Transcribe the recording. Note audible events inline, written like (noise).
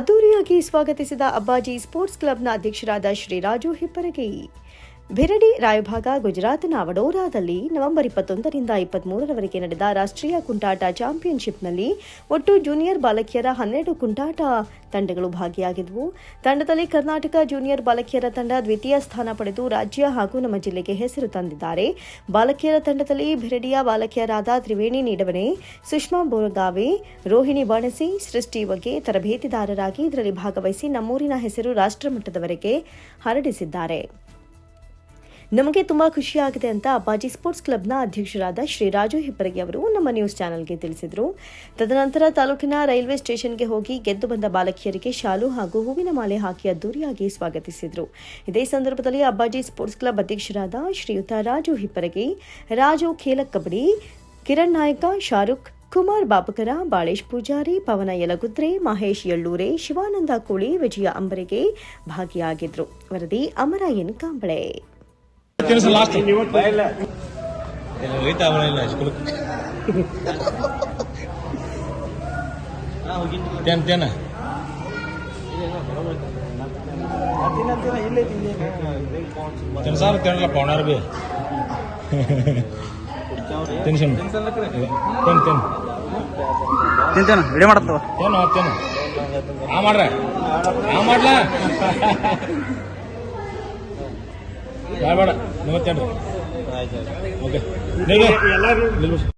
ಅದ್ದೂರಿಯಾಗಿ ಸ್ವಾಗತಿಸಿದ ಅಬ್ಬಾಜಿ ಸ್ಪೋರ್ಟ್ಸ್ ಕ್ಲಬ್ನ ಅಧ್ಯಕ್ಷರಾದ ಶ್ರೀರಾಜು ಹಿಪ್ಪರಗೈ ಬಿರಡಿ, ರಾಯಭಾಗ, ಗುಜರಾತ್ನ ವಡೋರಾದಲ್ಲಿ ನವೆಂಬರ್ ಇಪ್ಪತ್ತೊಂದರಿಂದ ಇಪ್ಪತ್ಮೂರರವರೆಗೆ ನಡೆದ ರಾಷ್ಟ್ರೀಯ ಕುಂಟಾಟ ಚಾಂಪಿಯನ್ಶಿಪ್ನಲ್ಲಿ ಒಟ್ಟು ಜೂನಿಯರ್ ಬಾಲಕಿಯರ ಹನ್ನೆರಡು ಕುಂಟಾಟ ತಂಡಗಳು ಭಾಗಿಯಾಗಿದ್ದವು ತಂಡದಲ್ಲಿ ಕರ್ನಾಟಕ ಜೂನಿಯರ್ ಬಾಲಕಿಯರ ತಂಡ ದ್ವಿತೀಯ ಸ್ಥಾನ ಪಡೆದು ರಾಜ್ಯ ಹಾಗೂ ನಮ್ಮ ಜಿಲ್ಲೆಗೆ ಹೆಸರು ತಂದಿದ್ದಾರೆ. ಬಾಲಕಿಯರ ತಂಡದಲ್ಲಿ ಬಿರಡಿಯ ಬಾಲಕಿಯರಾದ ತ್ರಿವೇಣಿ ನೀಡವನೆ ಸುಷ್ಮಾ ಬೋರಗಾವೆ, ರೋಹಿಣಿ ಬಾಣಸಿ, ಸೃಷ್ಟಿ ಬಗ್ಗೆ ತರಬೇತಿದಾರರಾಗಿ ಇದರಲ್ಲಿ ಭಾಗವಹಿಸಿ ನಮ್ಮೂರಿನ ಹೆಸರು ರಾಷ್ಟ್ರಮಟ್ಟದವರೆಗೆ ಹರಡಿಸಿದ್ದಾರೆ. ನಮಗೆ ತುಂಬಾ ಖುಷಿಯಾಗಿದೆ ಅಂತ ಅಪ್ಪಾಜಿ ಸ್ಪೋರ್ಟ್ಸ್ ಕ್ಲಬ್ನ ಅಧ್ಯಕ್ಷರಾದ ಶ್ರೀ ರಾಜು ಹಿಪ್ಪರಗಿ ಅವರು ನಮ್ಮ ನ್ಯೂಸ್ ಚಾನೆಲ್ಗೆ ತಿಳಿಸಿದರು. ತದನಂತರ ತಾಲೂಕಿನ ರೈಲ್ವೆ ಸ್ಟೇಷನ್ಗೆ ಹೋಗಿ ಗೆದ್ದು ಬಂದ ಬಾಲಕಿಯರಿಗೆ ಶಾಲು ಹಾಗೂ ಹೂವಿನ ಮಾಲೆ ಹಾಕಿ ಅದ್ದೂರಿಯಾಗಿ ಸ್ವಾಗತಿಸಿದರು. ಇದೇ ಸಂದರ್ಭದಲ್ಲಿ ಅಬ್ಬಾಜಿ ಸ್ಪೋರ್ಟ್ಸ್ ಕ್ಲಬ್ ಅಧ್ಯಕ್ಷರಾದ ಶ್ರೀಯುತ ರಾಜು ಹಿಪ್ಪರಗಿ, ರಾಜು ಖೇಲ ಕಬಡ್ಡಿ, ಕಿರಣ್ ನಾಯಕ, ಶಾರುಖ್, ಕುಮಾರ್ ಬಾಪಕರ, ಬಾಳೇಶ್ ಪೂಜಾರಿ, ಪವನ ಯಲಗುದ್ರೆ, ಮಹೇಶ್ ಯಳ್ಳೂರೆ ಶಿವಾನಂದ ಕೋಳಿ, ವಿಜಯ ಅಂಬರಿಗೆ ಭಾಗಿಯಾಗಿದ್ರು. ವರದಿ ಅಮರಾಯನ್ ಕಾಂಬಳೆ. ಲಾಸ್ಟ್ ಹೋಯ್ತಾ ಅವನಿಲ್ಲ ಸ್ಕೂಲ್ ತೇನ್ ತೇನ ತಿನ್ಸಾರ ತಿನ್ನಲ್ಲ ಪೌಣಾರ್ ಬಿ ತಿನ್ಸನ್ ತಿನ್ ತಿನ್ ತಿಂತೇನ ರೆಡಿ ಮಾಡತ್ತವ ಏನು ತೇನು ಆ ಮಾಡ್ರ. ಆ ಮಾಡ್ಲಾ? (laughs) ಬೇಡ ಬೇಡ. ಮೂವತ್ತೆರಡು ಓಕೆ ನಿಲ್ಲು